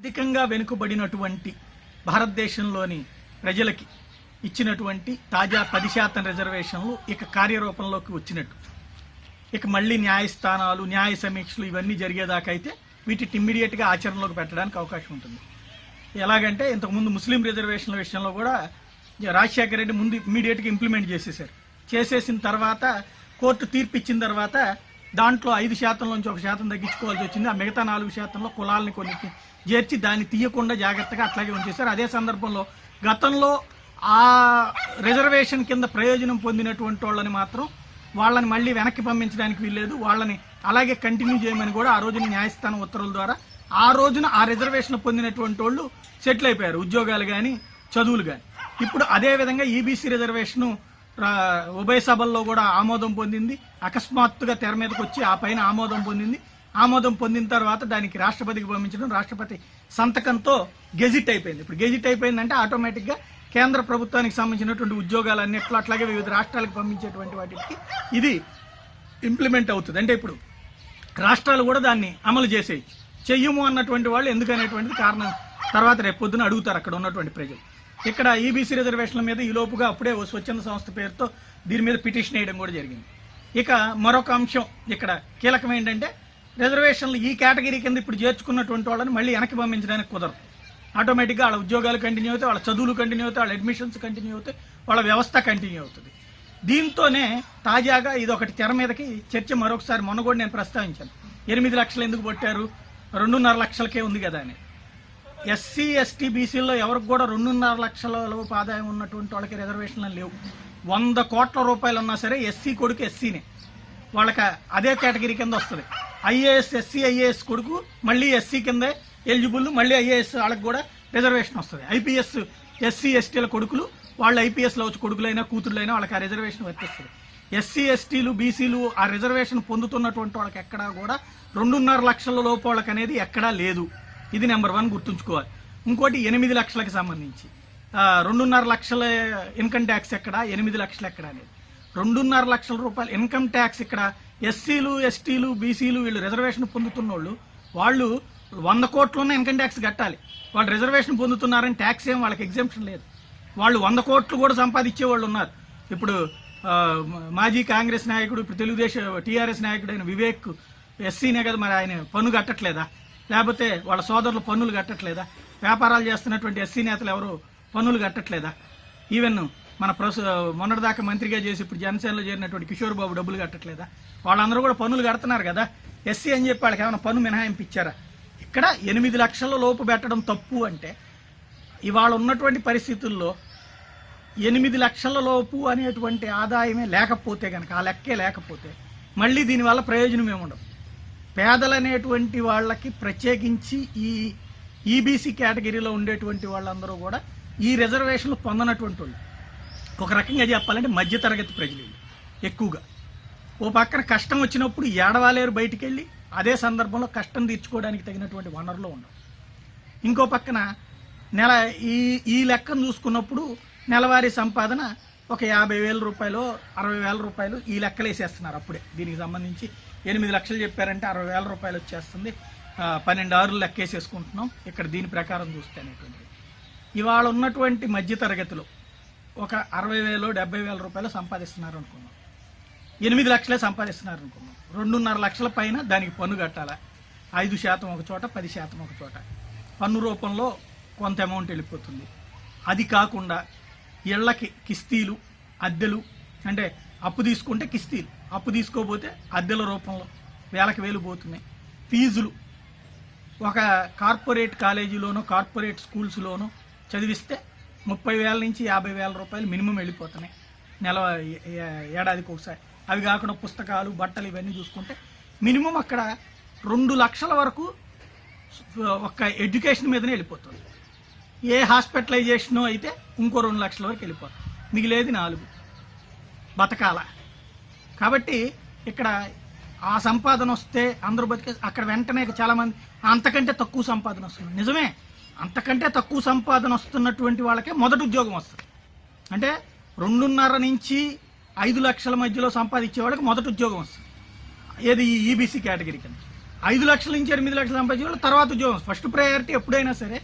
అధికంగా వెనుకబడినటువంటి భారతదేశంలోని ప్రజలకి ఇచ్చినటువంటి తాజా పది శాతం రిజర్వేషన్లు ఇక కార్యరూపంలోకి వచ్చినట్టు. ఇక మళ్ళీ న్యాయస్థానాలు న్యాయ సమీక్షలు ఇవన్నీ జరిగేదాకా అయితే వీటిని ఇమ్మీడియట్గా ఆచరణలోకి పెట్టడానికి అవకాశం ఉంటుంది. ఎలాగంటే ఇంతకుముందు ముస్లిం రిజర్వేషన్ల విషయంలో కూడా రాజశేఖర రెడ్డి ముందు ఇమ్మీడియట్గా ఇంప్లిమెంట్ చేసేసారు చేసేసిన తర్వాత కోర్టు తీర్పు ఇచ్చిన తర్వాత దాంట్లో ఐదు శాతం నుంచి ఒక శాతం తగ్గించుకోవాల్సి వచ్చింది. ఆ మిగతా నాలుగు శాతంలో కులాలని కొన్ని చేర్చి దాన్ని తీయకుండా జాగ్రత్తగా అట్లాగే ఉంచేశారు. అదే సందర్భంలో గతంలో ఆ రిజర్వేషన్ కింద ప్రయోజనం పొందినటువంటి వాళ్ళని మాత్రం వాళ్ళని మళ్ళీ వెనక్కి పంపించడానికి వీల్లేదు. వాళ్ళని అలాగే కంటిన్యూ చేయమని కూడా ఆ రోజున న్యాయస్థానం ఉత్తర్వుల ద్వారా ఆ రోజున ఆ రిజర్వేషన్ పొందినటువంటి వాళ్ళు సెటిల్ అయిపోయారు. ఉద్యోగాలు కానీ చదువులు కానీ ఇప్పుడు అదే విధంగా ఈబీసీ రిజర్వేషను ఉభయ సభల్లో కూడా ఆమోదం పొందింది. అకస్మాత్తుగా తెర మీదకి వచ్చి ఆ పైన ఆమోదం పొందింది. ఆమోదం పొందిన తర్వాత దానికి రాష్ట్రపతికి పంపించడం రాష్ట్రపతి సంతకంతో గెజిట్ అయిపోయింది. ఇప్పుడు గెజిట్ అయిపోయిందంటే ఆటోమేటిక్గా కేంద్ర ప్రభుత్వానికి సంబంధించినటువంటి ఉద్యోగాలు అన్నిట్లో అట్లాగే వివిధ రాష్ట్రాలకు పంపించేటువంటి వాటికి ఇది ఇంప్లిమెంట్ అవుతుంది. అంటే ఇప్పుడు రాష్ట్రాలు కూడా దాన్ని అమలు చేసేయి. చెయ్యము అన్నటువంటి వాళ్ళు ఎందుకనేటువంటిది కారణం తర్వాత రేపు పొద్దున అడుగుతారు అక్కడ ఉన్నటువంటి ప్రజలు. ఇక్కడ ఈబీసీ రిజర్వేషన్ల మీద ఈ లోపుగా అప్పుడే ఓ స్వచ్ఛంద సంస్థ పేరుతో దీని మీద పిటిషన్ వేయడం కూడా జరిగింది. ఇక మరొక అంశం ఇక్కడ కీలకం ఏంటంటే రిజర్వేషన్లు ఈ కేటగిరీ కింద ఇప్పుడు చేర్చుకున్నటువంటి వాళ్ళని మళ్ళీ వెనక్కి పంపించడానికి కుదరదు. ఆటోమేటిక్గా వాళ్ళ ఉద్యోగాలు కంటిన్యూ అవుతాయి వాళ్ళ చదువులు కంటిన్యూ అవుతాయి వాళ్ళ అడ్మిషన్స్ కంటిన్యూ అవుతాయి వాళ్ళ వ్యవస్థ కంటిన్యూ అవుతుంది. దీంతోనే తాజాగా ఇది ఒకటి తెర మీదకి చర్చ మరొకసారి మొన్న కూడా నేను ప్రస్తావించాను. ఎనిమిది లక్షలు ఎందుకు కొట్టారు రెండున్నర లక్షలకే ఉంది కదా అని. ఎస్సీ ఎస్టీ బీసీల్లో ఎవరికి కూడా రెండున్నర లక్షల లోపు ఆదాయం ఉన్నటువంటి వాళ్ళకి రిజర్వేషన్లు లేవు. వంద కోట్ల రూపాయలు ఉన్నా సరే ఎస్సీ కొడుకు ఎస్సీనే. వాళ్ళకి అదే కేటగిరీ కింద వస్తుంది. ఐఏఎస్ ఎస్సీ ఐఏఎస్ కొడుకు మళ్ళీ ఎస్సీ కిందే ఎలిజిబుల్ మళ్ళీ ఐఏఎస్ వాళ్ళకి కూడా రిజర్వేషన్ వస్తుంది. ఐపీఎస్ ఎస్సీ ఎస్టీల కొడుకులు వాళ్ళు ఐపీఎస్లో వచ్చి కొడుకులైనా కూతురులైనా వాళ్ళకి ఆ రిజర్వేషన్ వర్తిస్తుంది ఎస్సీ ఎస్టీలు బీసీలు ఆ రిజర్వేషన్ పొందుతున్నటువంటి వాళ్ళకి ఎక్కడా కూడా రెండున్నర లక్షల లోపు వాళ్ళకి అనేది ఎక్కడా లేదు. ఇది నెంబర్ వన్ గుర్తుంచుకోవాలి. ఇంకోటి ఎనిమిది లక్షలకు సంబంధించి. రెండున్నర లక్షల ఇన్కమ్ ట్యాక్స్ ఎక్కడ? ఎనిమిది లక్షలు ఎక్కడ అనేది. రెండున్నర లక్షల రూపాయలు ఇన్కమ్ ట్యాక్స్ ఇక్కడ ఎస్సీలు ఎస్టీలు బీసీలు వీళ్ళు రిజర్వేషన్ పొందుతున్న వాళ్ళు వాళ్ళు వంద కోట్లున్న ఇన్కమ్ ట్యాక్స్ కట్టాలి. వాళ్ళు రిజర్వేషన్ పొందుతున్నారని ట్యాక్స్ ఏం వాళ్ళకి ఎగ్జామ్షన్ లేదు. వాళ్ళు వంద కోట్లు కూడా సంపాదించే వాళ్ళు ఉన్నారు. ఇప్పుడు మాజీ కాంగ్రెస్ నాయకుడు ఇప్పుడు తెలుగుదేశం టీఆర్ఎస్ నాయకుడు అయిన వివేక్ ఎస్సీనే కదా మరి ఆయన పన్ను కట్టట్లేదా? లేకపోతే వాళ్ళ సోదరులు పన్నులు కట్టట్లేదా? వ్యాపారాలు చేస్తున్నటువంటి ఎస్సీ నేతలు ఎవరు పన్నులు కట్టట్లేదా? ఈవెన్ మన ప్రసు మొన్నటిదాకా మంత్రిగా చేసి ఇప్పుడు జనసేనలో చేరినటువంటి కిషోర్ బాబు డబ్బులు కట్టట్లేదా? వాళ్ళందరూ కూడా పన్నులు కడుతున్నారు కదా? ఎస్సీ అని చెప్పి వాళ్ళకి ఏమైనా పన్ను మినహాయింపు ఇచ్చారా ఇక్కడ ఎనిమిది లక్షల లోపు పెట్టడం తప్పు అంటే ఇవాళ ఉన్నటువంటి పరిస్థితుల్లో ఎనిమిది లక్షల లోపు అనేటువంటి ఆదాయమే లేకపోతే కనుక ఆ లెక్కే లేకపోతే మళ్ళీ దీనివల్ల ప్రయోజనం ఏముండదు? పేదలనేటువంటి వాళ్ళకి ప్రత్యేకించి ఈ ఈబీసీ కేటగిరీలో ఉండేటువంటి వాళ్ళందరూ కూడా ఈ రిజర్వేషన్లు పొందనటువంటి వాళ్ళు. ఒక రకంగా చెప్పాలంటే మధ్యతరగతి ప్రజలు ఎక్కువగా. ఓ పక్కన కష్టం వచ్చినప్పుడు ఏడవాలేరు బయటికి వెళ్ళి అదే సందర్భంలో కష్టం తీర్చుకోవడానికి తగినటువంటి వనరులు ఉండవు ఇంకో పక్కన నెల ఈ ఈ లెక్కను చూసుకున్నప్పుడు నెలవారీ సంపాదన ఒక యాభై వేల రూపాయలు అరవై వేల రూపాయలు ఈ లెక్కలు వేసేస్తున్నారు అప్పుడే. దీనికి సంబంధించి ఎనిమిది లక్షలు చెప్పారంటే అరవై వేల రూపాయలు వచ్చేస్తుంది. పన్నెండు ఆరులు లెక్కేసేసుకుంటున్నాం. ఇక్కడ దీని ప్రకారం చూస్తే అనేటువంటిది. ఇవాళ ఉన్నటువంటి మధ్యతరగతిలో ఒక అరవై వేలు డెబ్బై వేల రూపాయలు సంపాదిస్తున్నారు అనుకున్నాం. ఎనిమిది లక్షలే సంపాదిస్తున్నారు అనుకున్నాం. రెండున్నర లక్షల పైన దానికి పన్ను కట్టాలా? ఐదు శాతం ఒక చోట పది శాతం ఒక చోట. పన్ను రూపంలో కొంత అమౌంట్ వెళ్ళిపోతుంది. అది కాకుండా ఇళ్ళకి కిస్తీలు అద్దెలు అంటే అప్పు తీసుకుంటే కిస్తీలు అప్పు తీసుకోపోతే అద్దెల రూపంలో వేలకు వేలు పోతున్నాయి. ఫీజులు. ఒక కార్పొరేట్ కాలేజీలోనో కార్పొరేట్ స్కూల్స్లోనో చదివిస్తే ముప్పై వేల నుంచి యాభై వేల రూపాయలు మినిమం వెళ్ళిపోతున్నాయి. నెల ఏడాదికి ఒకసారి. అవి కాకుండా పుస్తకాలు బట్టలు ఇవన్నీ చూసుకుంటే మినిమం అక్కడ రెండు లక్షల వరకు ఒక ఎడ్యుకేషన్ మీదనే వెళ్ళిపోతుంది. ఏ హాస్పిటలైజేషన్ అయితే ఇంకో రెండు లక్షల వరకు వెళ్ళిపోతుంది. మిగిలేది నాలుగు. బతకాల. కాబట్టి ఇక్కడ ఆ సంపాదన వస్తే అందరూ బతికే అక్కడ వెంటనే చాలామంది అంతకంటే తక్కువ సంపాదన వస్తుంది. నిజమే అంతకంటే తక్కువ సంపాదన వస్తున్నటువంటి వాళ్ళకే మొదటి ఉద్యోగం వస్తుంది. అంటే రెండున్నర నుంచి ఐదు లక్షల మధ్యలో సంపాదించే వాళ్ళకి మొదటి ఉద్యోగం వస్తుంది. ఏది ఈ ఈబీసీ కేటగిరీ కింద. ఐదు లక్షల నుంచి ఎనిమిది లక్షలు సంపాదించే వాళ్ళు తర్వాత ఉద్యోగం ఫస్ట్ ప్రయారిటీ ఎప్పుడైనా సరే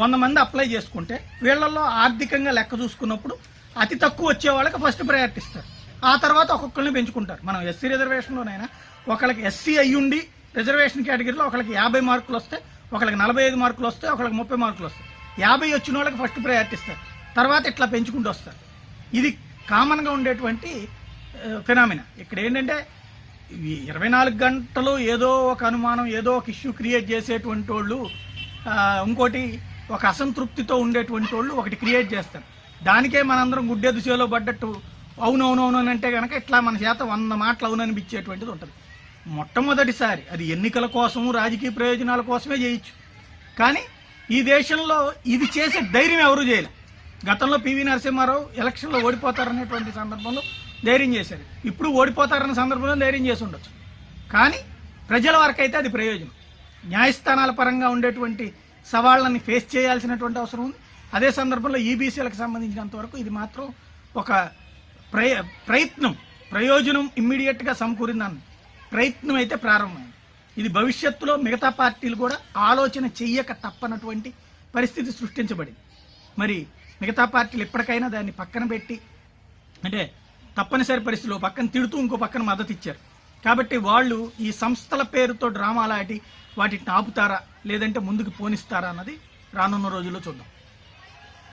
వంద మంది అప్లై చేసుకుంటే వీళ్ళల్లో ఆర్థికంగా లెక్క చూసుకున్నప్పుడు అతి తక్కువ వచ్చే వాళ్ళకి ఫస్ట్ ప్రయారిటీ ఇస్తారు. ఆ తర్వాత ఒక్కొక్కరిని పెంచుకుంటారు. మనం ఎస్సీ రిజర్వేషన్లోనైనా ఒకళ్ళకి ఎస్సీ అయ్యుండి రిజర్వేషన్ కేటగిరీలో ఒకళ్ళకి యాభై మార్కులు వస్తే ఒకళ్ళకి నలభై ఐదు మార్కులు వస్తే ఒకళ్ళకి ముప్పై మార్కులు వస్తాయి యాభై వచ్చిన వాళ్ళకి ఫస్ట్ ప్రయారిటీ ఇస్తారు. తర్వాత ఇట్లా పెంచుకుంటూ వస్తారు. ఇది కామన్గా ఉండేటువంటి ఫినామినా ఇక్కడ ఏంటంటే ఇరవై నాలుగు గంటలు ఏదో ఒక అనుమానం ఏదో ఒక ఇష్యూ క్రియేట్ చేసేటువంటి వాళ్ళు ఇంకోటి ఒక అసంతృప్తితో ఉండేటువంటి వాళ్ళు ఒకటి క్రియేట్ చేస్తారు. దానికే మనందరం గుడ్డెదు చేలో పడ్డట్టు అవునవునవును అని అంటే కనుక ఇట్లా మన చేత వంద మాటలు అవుననిపించేటువంటిది ఉంటుంది. మొట్టమొదటిసారి అది ఎన్నికల కోసము రాజకీయ ప్రయోజనాల కోసమే చేయొచ్చు. కానీ ఈ దేశంలో ఇది చేసే ధైర్యం ఎవరు చేయలే. గతంలో పివి నరసింహారావు ఎలక్షన్లో ఓడిపోతారనేటువంటి సందర్భంలో ధైర్యం చేశారు. ఇప్పుడు ఓడిపోతారన్న సందర్భంలో ధైర్యం చేసి ఉండొచ్చు. కానీ ప్రజల వరకైతే అది ప్రయోజనం. న్యాయస్థానాల పరంగా ఉండేటువంటి సవాళ్ళని ఫేస్ చేయాల్సినటువంటి అవసరం ఉంది. అదే సందర్భంలో ఈబీసీలకు సంబంధించినంత వరకు ఇది మాత్రం ఒక ప్రయ ప్రయత్నం ప్రయోజనం ఇమ్మీడియట్గా సమకూరిందని ప్రయత్నం అయితే ప్రారంభమైంది. ఇది భవిష్యత్తులో మిగతా పార్టీలు కూడా ఆలోచన చెయ్యక తప్పనటువంటి పరిస్థితి సృష్టించబడింది. మరి మిగతా పార్టీలు ఎప్పటికైనా దాన్ని పక్కన పెట్టి అంటే తప్పనిసరి పరిస్థితిలో పక్కన తిడుతూ ఇంకో పక్కన మద్దతు ఇచ్చారు. కాబట్టి వాళ్ళు ఈ సంస్థల పేరుతో డ్రామాలాటి వాటిని ఆపుతారా లేదంటే ముందుకు పోనిస్తారా అన్నది రానున్న రోజుల్లో చూద్దాం.